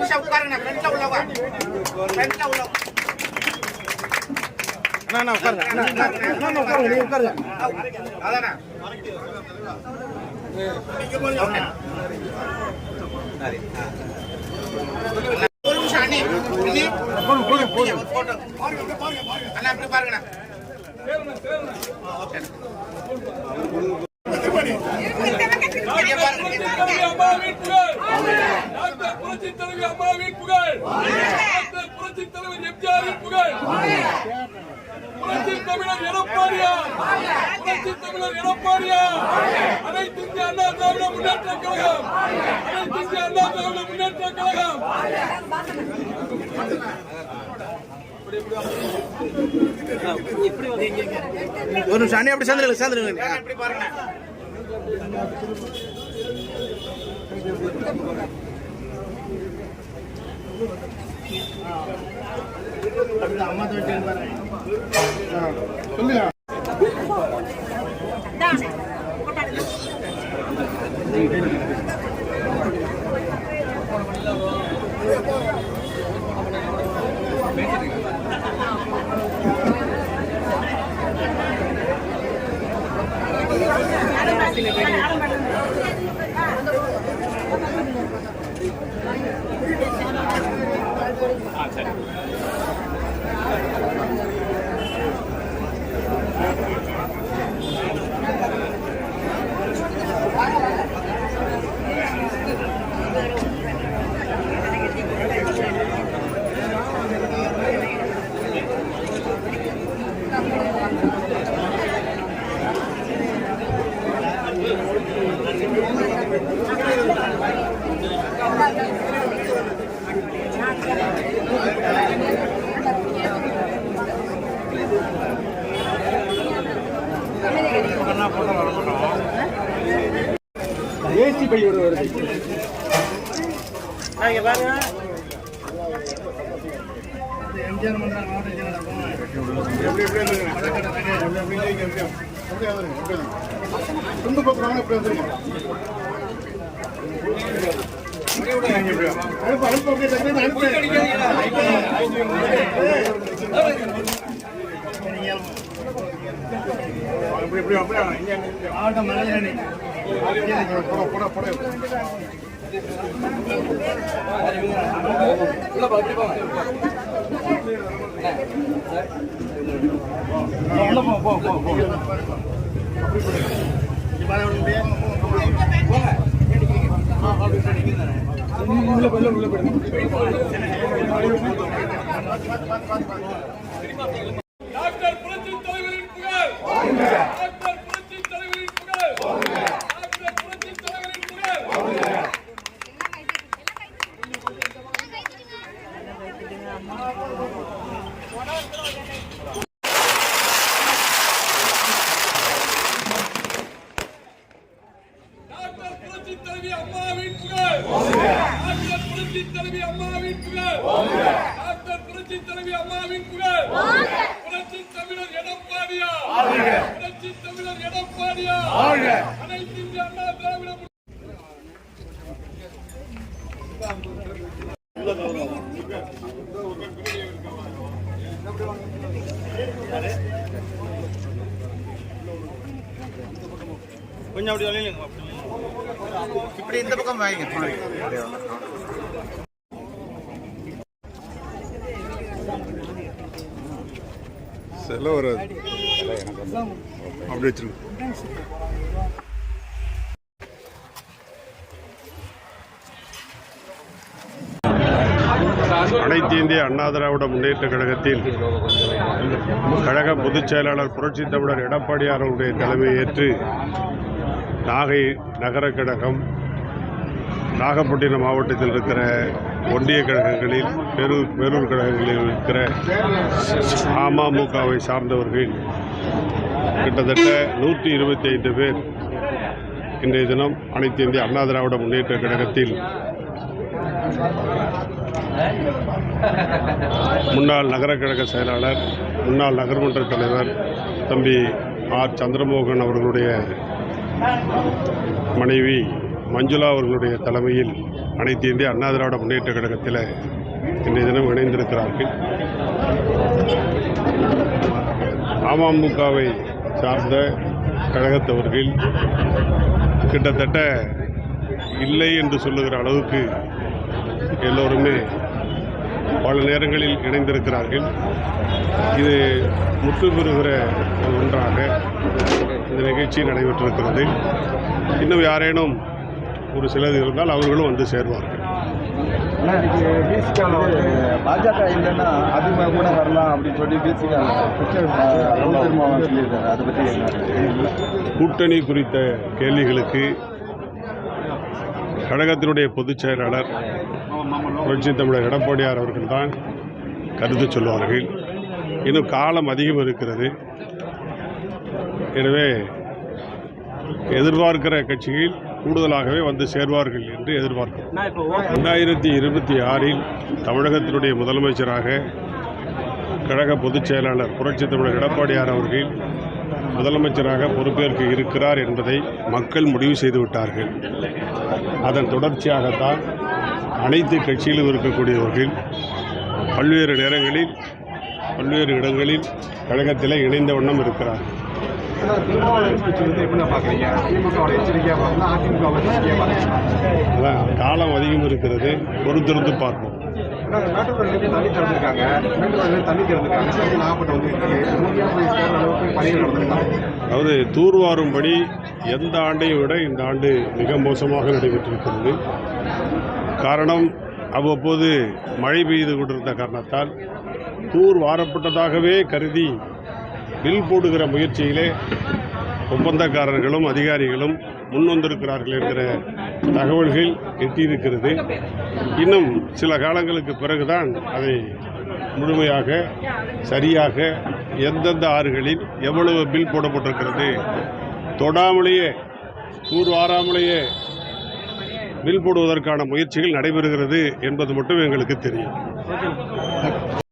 நிமிஷம் உட்காருங்க ஃப்ரண்ட்ல உள்ளவங்க ஃப்ரண்ட்ல அண்ணா உட்காருங்க அண்ணா அதானே ஒரு நிமிஷம் அண்ணி அண்ணா பாருங்கண்ணா இங்க பாருங்க இங்க பாருங்க. அம்மாவின் புகழ் டாக்டர் தலைவி அம்மாவின் புகழ். புரட்சி தலைவர் எம்ஜிஆரின் புகழ். புரட்சி தமிழர் எடப்பாடியா புரட்சி தமிழர் எடப்பாடியா அனைத்து இந்திய அண்ணா திராவிட முன்னேற்ற கழகம். அனைத்து இந்திய அண்ணா திராவிட முன்னேற்ற கழகம். ஒரு நிமிஷம் அண்ணி அப்படி சேர்ந்துருங்க சேர்ந்துருங்க அண்ணா, இப்படி பாருங்க ஏசி பையோட வருது. இங்க பாருங்க. எப்படி வந்துருங்க அனுப்பு அனுப்பு அப்படியே டக்குனு அனுப்பு அப்படியே மலையாளி. போட போட உள்ள போ போ போ போ டாக்டர் புரட்சி தலைவரின் புகழ் டாக்டர் புரட்சி தலைவரின் புகழ் டாக்டர் புரட்சி தலைவரின் புகழ் டாக்டர் புரட்சி தலைவி அம்மாவின் புகழ் டாக்டர் புரட்சி தலைவி அம்மாவின் புகழ் டாக்டர் புரட்சி தலைவி அம்மாவின் புகழ் புரட்சி தமிழர் எடப்பாடியா புரட்சி தமிழர் எடப்பாடியா அனைத்து இந்திய அண்ணா திராவிட கொஞ்சம் அப்படி இப்படி இந்த பக்கம் வாங்க செலவு வராது அப்படி வச்சிருங்க. அனைத்து இந்திய அண்ணா திராவிட முன்னேற்ற கழகத்தில் கழக பொதுச் செயலாளர் புரட்சி தமிழர் எடப்பாடியார் அவருடைய தலைமையை ஏற்று நாகை நகர கழகம் நாகப்பட்டினம் மாவட்டத்தில் இருக்கிற ஒன்றிய கழகங்களில் பேரூர் பேரூர் கழகங்களில் இருக்கிற அமமுகவை சார்ந்தவர்கள் கிட்டத்தட்ட நூற்றி இருபத்தி ஐந்து பேர் இன்றைய தினம் அனைத்து இந்திய அண்ணா திராவிட முன்னேற்ற கழகத்தில் முன்னாள் நகர கழக செயலாளர் முன்னாள் நகர்மன்ற தலைவர் தம்பி ஆர். சந்திரமோகன் அவர்களுடைய மனைவி மஞ்சுளா அவர்களுடைய தலைமையில் அனைத்து இந்திய அண்ணா திராவிட முன்னேற்ற கழகத்தில் இன்றைய தினம் இணைந்திருக்கிறார்கள். அமமுகவை சார்ந்த கழகத்தவர்கள் கிட்டத்தட்ட இல்லை என்று சொல்லுகிற அளவுக்கு எல்லோருமே பல நேரங்களில் இணைந்திருக்கிறார்கள். இது முற்று பெறுகிற ஒன்றாக இந்த நிகழ்ச்சி நடைபெற்றிருக்கிறது. இன்னும் யாரேனும் ஒரு சிலர் இருந்தால் அவர்களும் வந்து சேர்வார்கள். பாஜக இல்லைன்னா அதிமுக கூட வரலாம் அப்படின்னு சொல்லி அதை பற்றி கூட்டணி குறித்த கேள்விகளுக்கு கழகத்தினுடைய பொதுச் செயலாளர் புரட்சி தமிழர் எடப்பாடியார் அவர்கள்தான் கருத்து சொல்வார்கள். இன்னும் காலம் அதிகம் இருக்கிறது. எனவே எதிர்பார்க்கிற கட்சிகள் கூடுதலாகவே வந்து சேர்வார்கள் என்று எதிர்பார்க்கிறோம். ரெண்டாயிரத்தி இருபத்தி ஆறில் தமிழகத்தினுடைய முதலமைச்சராக கழக பொதுச் செயலாளர் புரட்சி தமிழர் எடப்பாடியார் அவர்கள் முதலமைச்சராக பொறுப்பேற்க இருக்கிறார் என்பதை மக்கள் முடிவு செய்து விட்டார்கள் அதன் தொடர்ச்சியாகத்தான் அனைத்து கட்சியிலும் இருக்கக்கூடியவர்கள் பல்வேறு நேரங்களில் பல்வேறு இடங்களில் கழகத்தில் இணைந்த வண்ணம் இருக்கிறார்கள். காலம் அதிகம் இருக்கிறது. பொறுத்திருந்து பார்ப்போம். அதாவது தூர்வாரும்படி எந்த ஆண்டையும் விட இந்த ஆண்டு மிக மோசமாக நடைபெற்றிருக்கிறது. காரணம் அவ்வப்போது மழை பெய்து கொண்டிருந்த காரணத்தால் தூர் வாரப்பட்டதாகவே கருதி பில் போடுகிற முயற்சியிலே ஒப்பந்தக்காரர்களும் அதிகாரிகளும் முன்வந்திருக்கிறார்கள் என்கிற தகவல்கள் எட்டியிருக்கிறது. இன்னும் சில காலங்களுக்கு பிறகுதான் அதை முழுமையாக சரியாக எந்தெந்த ஆறுகளில் எவ்வளவு பில் போடப்பட்டிருக்கிறது. தொடாமலேயே தூர் வாராமலேயே பில் போடுவதற்கான முயற்சிகள் நடைபெறுகிறது என்பது மட்டும் எங்களுக்கு தெரியும்.